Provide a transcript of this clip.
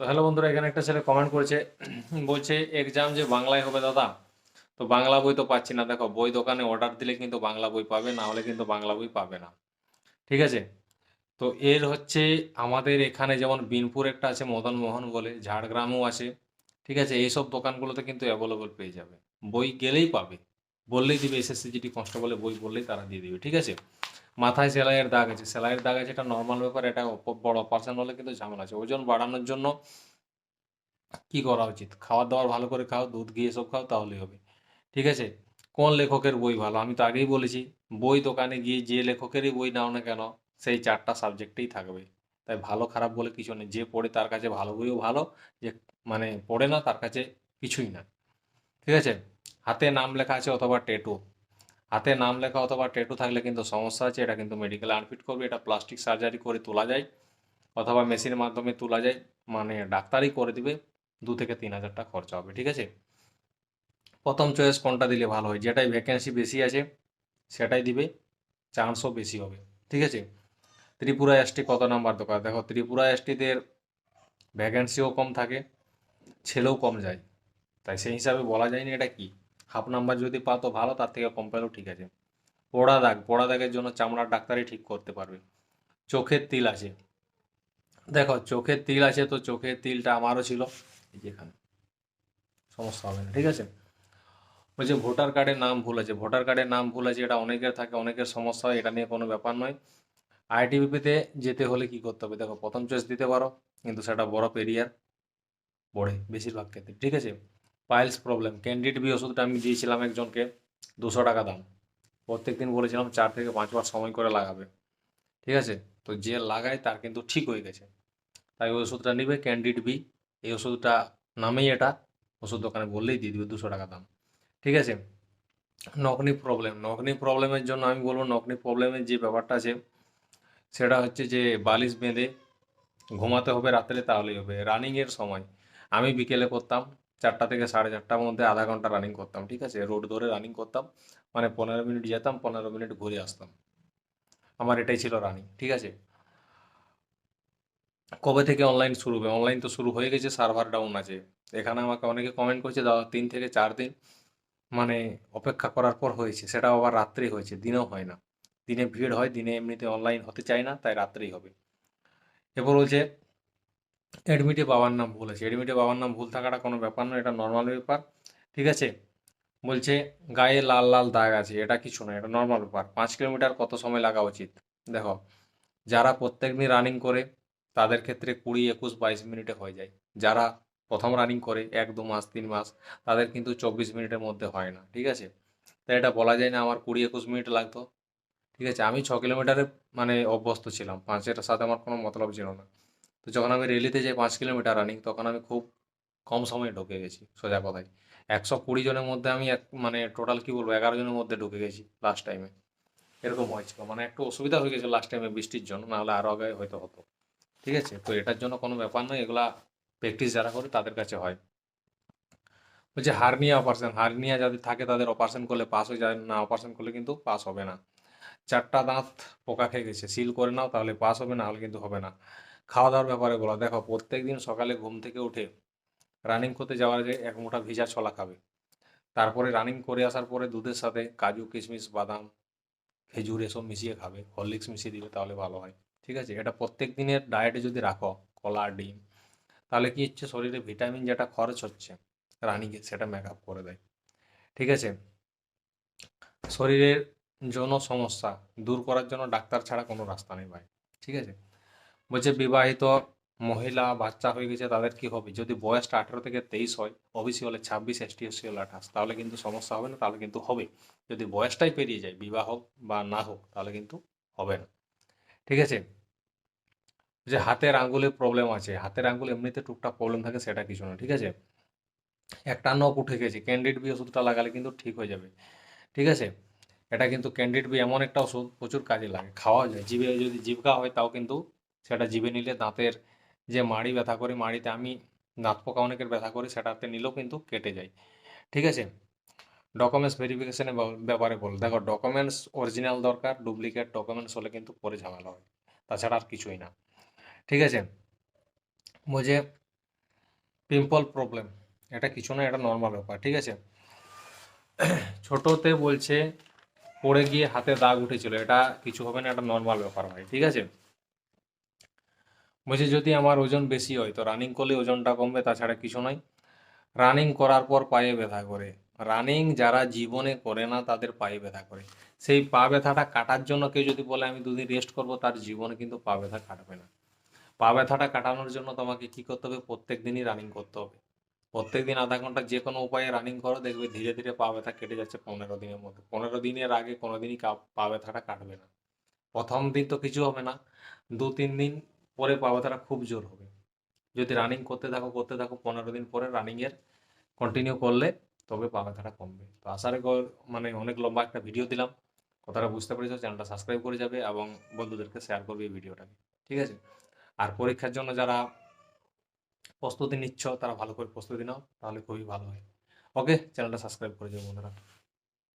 তো হ্যালো বন্ধুরা, এখানে একটা ছেলে কমেন্ট করেছে। বলছে এক্সাম যে বাংলায় হবে দাদা, তো বাংলা বই তো পাচ্ছি না। দেখো, বই দোকানে অর্ডার দিলে কিন্তু বাংলা বই পাবে, না হলে কিন্তু বাংলা বই পাবে না। ঠিক আছে? তো এর হচ্ছে আমাদের এখানে যেমন বিনপুর একটা আছে, মদন মোহন বলে, ঝাড়গ্রামও আছে। ঠিক আছে? এইসব দোকানগুলোতে কিন্তু অ্যাভেলেবল পেয়ে যাবে। বই গেলেই পাবে। বললেই দিবে এসএসসি জিটি কনস্টেবলের বই বললেই তারা দিয়ে দিবে। ঠিক আছে? মাথায় সেলাইয়ের দাগ আছে। সেলাইয়ের দাগ আছে, এটা নর্মাল ব্যাপার, এটা বড় অপারেশন হলে কিন্তু ঝামেলা আছে। ওজন বাড়ানোর জন্য কি করা উচিত? খাবার দাবার ভালো করে খাও, দুধ, ঘি এসব খাও, তাহলেই হবে। ঠিক আছে? কোন লেখকের বই ভালো? আমি তো আগেই বলেছি, বই দোকানে গিয়ে যে লেখকেরই বই নাও না কেন, সেই চারটা সাবজেক্টেই থাকবে। তাই ভালো খারাপ বলে কিছু নেই। যে পড়ে তার কাছে ভালো বইও ভালো, যে মানে পড়ে না তার কাছে কিছুই না। ঠিক আছে? হাতে নাম লেখা আছে অথবা টেটু হাতে নাম লেখা অথবা টেটু থাকলে কিন্তু সমস্যা আছে, এটা কিন্তু মেডিকেলে আনফিট করবে, এটা প্লাস্টিক সার্জারি করে তোলা যায় অথবা মেশিনের মাধ্যমে তোলা যায় মানে ডাক্তারই করে দিবে, দু থেকে তিন হাজার টাকা খরচা হবে, ঠিক আছে? প্রথম চয়েস কোনটা দিলে ভালো হয়? যেটাই ভ্যাকেন্সি বেশি আছে, সেটাই দিবে চান্সও বেশি হবে, ঠিক আছে? ত্রিপুরা এসটি কত নাম্বার দোকান? দেখো, ত্রিপুরা এসটিদের ভ্যাকেন্সিও কম থাকে, ছেলেও কম যায়, তাই সেই হিসাবে বলা যায়নি এটা কি? হাফ নাম্বার যদি পাও তো ভালো, তার থেকে কম পেলেও ঠিক আছে। পোড়া দাগ, পোড়া দাগের জন্য চামড়ার ডাক্তারই ঠিক করতে পারবে। চোখের তিল আছে। দেখো, চোখের তিল আছে তো চোখের তিলটা আমারও ছিল। এখানে। সমস্যা হবে না, ঠিক আছে? বলছে ভোটার কার্ডের নাম ভুল আছে। ভোটার কার্ডের নাম ভুল আছে, এটা অনেকের থাকে, অনেকের সমস্যা হয়, এটা নিয়ে কোনো ব্যাপার নয়। আইটিবিপিতে যেতে হলে কি করতে হবে? দেখো, প্রথম চয়েস দিতে পারো, কিন্তু সেটা বড় পেরিয়ার পড়ে বেশিরভাগ ক্ষেত্রে, ঠিক আছে? পাইলস প্রবলেম ক্যান্ডিড বি ওষুধটা আমি দিয়েছিলাম একজনকে দুশো টাকা দাম। প্রত্যেক দিন বলেছিলাম চার থেকে পাঁচবার সময় করে লাগাবে। ঠিক আছে? তো যে লাগায় তার কিন্তু ঠিক হয়ে গেছে। তাই ওই ওষুধটা নিবে ক্যান্ডিড বি এই ওষুধটা নামেই এটা। ওষুধ দোকানে বললেই দিয়ে দিবে দুশো টাকা দাম। ঠিক আছে? নকনি প্রবলেম নকনি প্রবলেমের জন্য আমি বলব নকনি প্রবলেমের যে ব্যাপারটা আছে, সেটা হচ্ছে যে বালিশ বেঁধে ঘুমাতে হবে রাত্রে, তাহলেই হবে। রানিংয়ের সময়। আমি বিকেলে করতাম চারটা থেকে সাড়ে চারটার মধ্যে আধা ঘণ্টা রানিং করতাম, ঠিক আছে? রোড ধরে রানিং করতাম মানে পনেরো মিনিট যেতাম, পনেরো মিনিট ঘুরে আসতাম। আমার এটাই ছিল রানিং ঠিক আছে? কবে থেকে অনলাইন শুরু হবে? অনলাইন তো শুরু হয়ে গেছে সার্ভার ডাউন আছে। এখানে আমাকে অনেকে কমেন্ট করছে, দাদা, তিন থেকে চার দিন মানে অপেক্ষা করার পর হয়েছে। সেটাও আবার রাত্রেই হয়েছে, দিনেও হয় না। দিনে ভিড় হয়, দিনে এমনিতে অনলাইন হতে চায় না, তাই রাত্রেই হবে। এরপর বলছে অ্যাডমিটে বাবার নাম ভুল আছে। অ্যাডমিটে বাবার নাম ভুল থাকাটা কোনো ব্যাপার নয়, এটা নর্মাল ব্যাপার, ঠিক আছে? বলছে, গায়ে লাল লাল দাগ আছে, এটা কিছু না এটা নর্মাল ব্যাপার। পাঁচ কিলোমিটার কত সময় লাগা উচিত? দেখো, যারা প্রত্যেক দিন রানিং করে, তাদের ক্ষেত্রে কুড়ি, একুশ, বাইশ মিনিটে হয়ে যায়। যারা প্রথম রানিং করে, এক, দু মাস, তিন মাস, তাদের কিন্তু চব্বিশ মিনিটের মধ্যে হয় না, ঠিক আছে? তাই এটা বলা যায় না আমার কুড়ি, একুশ মিনিট লাগতো, ঠিক আছে? আমি ছ কিলোমিটারে মানে অভ্যস্ত ছিলাম, পাঁচের সাথে আমার কোনো মতলব ছিল না। তো যখন আমি রেলিতে যাই পাঁচ কিলোমিটার রানিং তখন আমি খুব কম সময়ে ঢুকে গেছি, সোজা কথায়। একশো কুড়ি জনের মধ্যে আমি এক মানে টোটাল কী বলব, এগারো জনের মধ্যে ঢুকে গেছি লাস্ট টাইমে এরকম হয়েছিল মানে একটু অসুবিধা হয়ে গেছে লাস্ট টাইমে বৃষ্টির জন্য, নাহলে আরও আগে হয়তো হতো। ঠিক আছে? তো এটার জন্য কোনো ব্যাপার নয়, এগুলা প্র্যাকটিস যারা করে তাদের কাছে হয়। বলছে হার্নিয়া অপারেশন হার্নিয়া যাদের থাকে তাদের অপারেশন করলে পাস হয়ে যায়, না অপারেশন করলে কিন্তু পাস হবে না। চারটা দাঁত পোকা খেয়ে গেছে সিল করে নাও, তাহলে পাস হবে, না হলে কিন্তু হবে না। খাওয়া দাওয়ার ব্যাপারে বলো। দেখো প্রত্যেক দিন সকালে ঘুম থেকে উঠে রানিং করতে যাওয়ার আগে এক মুঠা ভিজা ছোলা খাবে। তারপরে রানিং করে আসার পরে দুধের সাথে কাজু, কিশমিশ, বাদাম, খেজুর এসব মিশিয়ে খাবে। হরলিক্স মিশিয়ে দিবে তাহলে ভালো হয়। ঠিক আছে? এটা প্রত্যেক দিনের ডায়েটে যদি রাখো, কলা, ডিম, তাহলে কি হচ্ছে? শরীরে ভিটামিন যেটা খরচ হচ্ছে রানিংয়ে সেটা মেকআপ করে দেয়। ঠিক আছে? শরীরের যৌন সমস্যা, দূর করার জন্য ডাক্তার ছাড়া কোনো রাস্তা নেই ভাই। ঠিক আছে? বলছে বিবাহিত মহিলা, বাচ্চা হয়ে গেছে, তাদের কি হবে? যদি বয়সটা আঠেরো থেকে তেইশ হয় ওবিসি হলে ছাব্বিশ এসটি এসসি হলে আঠাশ। তাহলে কিন্তু সমস্যা হবে না, তাহলে কিন্তু হবে। যদি বয়সটাই পেরিয়ে যায়, বিবাহ বা না হোক, তাহলে কিন্তু হবে না। ঠিক আছে? যে হাতের আঙ্গুলের প্রবলেম আছে, হাতের আঙ্গুল এমনিতে টুকটাক প্রবলেম থাকে, সেটা কিছু না, ঠিক আছে? একটা নখ উঠে গেছে ক্যান্ডিড বি ওষুধটা লাগালে কিন্তু ঠিক হয়ে যাবে। ঠিক আছে? এটা কিন্তু ক্যান্ডিড বি এমন একটা ওষুধ, প্রচুর কাজে লাগে, খাওয়া যায়। জিভে যদি জিভকা হয়, তাও কিন্তু সেটা জিভে নিলে দাঁতের যে মাড়ি ব্যথা করে মাড়িতে আমি দাঁত পোকা অনেকের ব্যথা করি সেটাতে নিলেও কিন্তু কেটে যায়। ঠিক আছে? ডকুমেন্টস ভেরিফিকেশনের ব্যাপারে বল। দেখো ডকুমেন্টস অরিজিনাল দরকার ডুপ্লিকেট ডকুমেন্টস হলে কিন্তু পরে ঝামেলা হয়। তাছাড়া আর কিছুই না। ঠিক আছে? বলছে পিম্পল প্রবলেম এটা কিছু না, এটা নর্মাল ব্যাপার। ঠিক আছে? ছোটতে বলছে, পড়ে গিয়ে হাতে দাগ উঠেছিল, এটা কিছু হবে না, এটা নর্মাল ব্যাপার ভাই ঠিক আছে? বলছে যদি আমার ওজন বেশি হয়, তো রানিং করলে ওজনটা কমবে, তাছাড়া কিছু নয়। রানিং করার পর পায়ে ব্যথা করে। রানিং যারা জীবনে করে না, তাদের পায়ে ব্যথা করে। সেই পা ব্যথাটা কাটার জন্য কেউ যদি বলে, আমি দুদিন রেস্ট করব, তার জীবনে কিন্তু পা ব্যথা কাটবে না। পা ব্যথাটা কাটানোর জন্য তোমাকে কি করতে হবে? প্রত্যেক দিনই রানিং করতে হবে। প্রত্যেক দিন আধা ঘণ্টা যে কোনো উপায়ে রানিং করো, দেখবে ধীরে ধীরে পা ব্যথা কেটে যাচ্ছে পনেরো দিনের মধ্যে। পনেরো দিনের আগে কোনোদিনই কা- পা ব্যথাটা কাটবে না। প্রথম দিন তো কিছু হবে না। দু তিন দিন পরে পা ব্যথাটা খুব জোর হবে। যদি রানিং করতে থাকো করতে থাকো, পনেরো দিন পরে রানিংয়ের কন্টিনিউ করলে তবে পা ব্যথাটা কমবে। তো আশা রেখে মানে অনেক লম্বা একটা ভিডিও দিলাম। কথাটা বুঝতে পেরেছ চ্যানেলটা সাবস্ক্রাইব করে যাবে এবং বন্ধুদেরকে শেয়ার করবে এই ভিডিওটাকে ঠিক আছে? আর পরীক্ষার জন্য যারা প্রস্তুতি নিচ্ছ, তারা ভালো করে প্রস্তুতি নাও, তাহলে খুবই ভালো হয়। ওকে চ্যানেলটা সাবস্ক্রাইব করে যাবে বন্ধুরা।